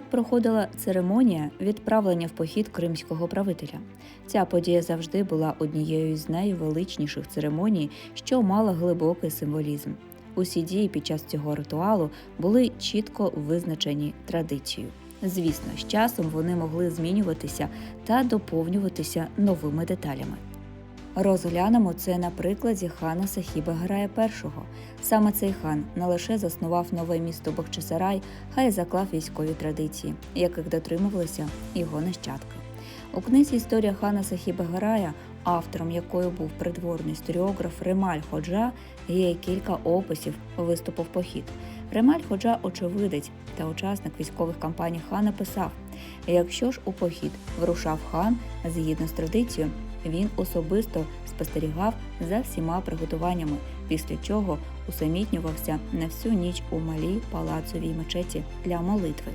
Як проходила церемонія відправлення в похід кримського правителя? Ця подія завжди була однією з найвеличніших церемоній, що мала глибокий символізм. Усі дії під час цього ритуалу були чітко визначені традицією. Звісно, з часом вони могли змінюватися та доповнюватися новими деталями. Розглянемо це на прикладі хана Сахіба Гарая І. Саме цей хан не лише заснував нове місто Бахчисарай, а й заклав військові традиції, яких дотримувалися його нащадки. У книзі Історія хана Сахіба Гарая, автором якої був придворний історіограф Ремаль Ходжа, є кілька описів виступу в похід. Ремаль Ходжа очевидець та учасник військових кампаній хана писав: якщо ж у похід вирушав хан згідно з традицією, він особисто спостерігав за всіма приготуваннями, після чого усамітнювався на всю ніч у малій палацовій мечеті для молитви.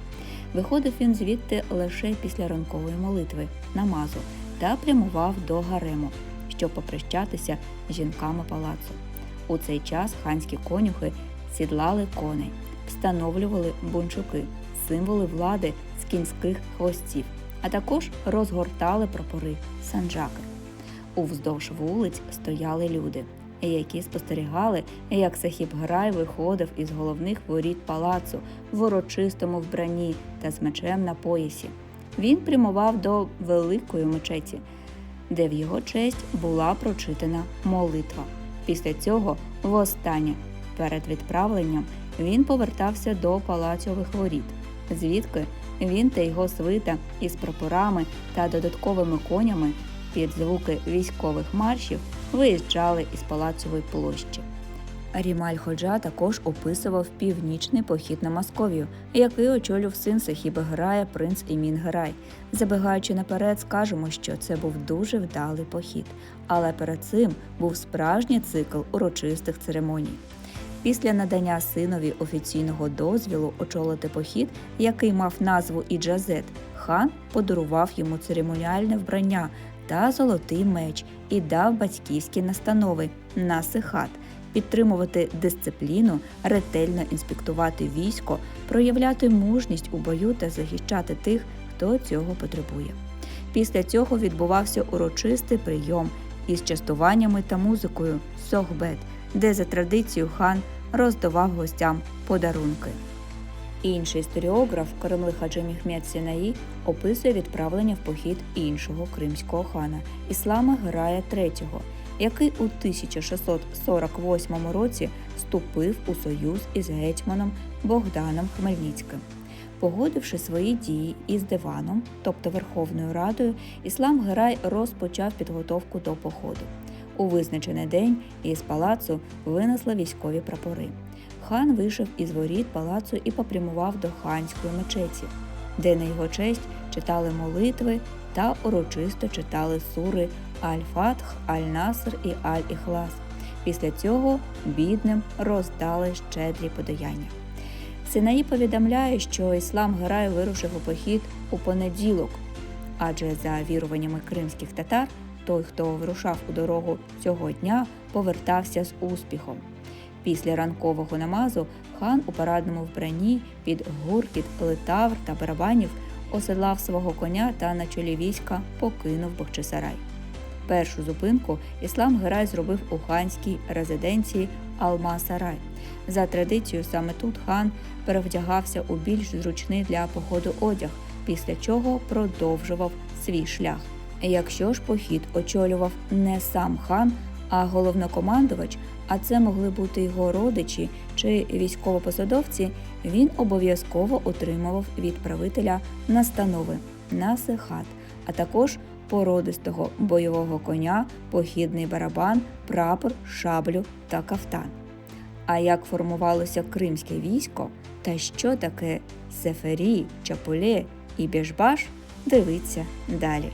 Виходив він звідти лише після ранкової молитви, намазу та прямував до гарему, щоб попрощатися з жінками палацу. У цей час ханські конюхи сідлали коней, встановлювали бунчуки, символи влади з кінських хвостів, а також розгортали прапори санджаки. Уздовж вулиць стояли люди, які спостерігали, як Сахіб Грай виходив із головних воріт палацу в урочистому вбранні та з мечем на поясі. Він прямував до великої мечеті, де в його честь була прочитана молитва. Після цього, востаннє, перед відправленням, він повертався до палацьових воріт, звідки він та його свита із прапорами та додатковими конями під звуки військових маршів виїжджали із палацової площі. Рімаль Ходжа також описував північний похід на Московію, який очолював син Сахіби Грая, принц Імін Грай. Забігаючи наперед, скажемо, що це був дуже вдалий похід, але перед цим був справжній цикл урочистих церемоній. Після надання синові офіційного дозвілу очолити похід, який мав назву Іджазет, хан подарував йому церемоніальне вбрання та золотий меч і дав батьківські настанови насихат підтримувати дисципліну, ретельно інспектувати військо, проявляти мужність у бою та захищати тих, хто цього потребує. Після цього відбувався урочистий прийом із частуваннями та музикою сохбет, де за традицією хан роздавав гостям подарунки. Інший історіограф Карамли Хаджи Міхмед Сінаї описує відправлення в похід іншого кримського хана Іслама Герая III, який у 1648 році вступив у союз із гетьманом Богданом Хмельницьким. Погодивши свої дії із диваном, тобто Верховною Радою, Іслам Герай розпочав підготовку до походу. У визначений день із палацу винесли військові прапори. Хан вийшов із воріт палацу і попрямував до ханської мечеті, де на його честь читали молитви та урочисто читали сури Аль-Фатх, Аль-Наср і Аль-Іхлас. Після цього бідним роздали щедрі подаяння. Синаї повідомляє, що іслам Герай вирушив у похід у понеділок, адже за віруваннями кримських татар той, хто вирушав у дорогу цього дня, повертався з успіхом. Після ранкового намазу хан у парадному вбранні під гуркіт литавр та барабанів оседлав свого коня та на чолі війська покинув Бахчисарай. Першу зупинку іслам Герай зробив у ханській резиденції Алма-Сарай. За традицією, саме тут хан перевдягався у більш зручний для походу одяг, після чого продовжував свій шлях. Якщо ж похід очолював не сам хан, а головнокомандувач, а це могли бути його родичі чи військовопосадовці, він обов'язково отримував від правителя настанови насихат, а також породистого бойового коня, похідний барабан, прапор, шаблю та кафтан. А як формувалося кримське військо та що таке сефері, чапуле і бєжбаш, дивіться далі.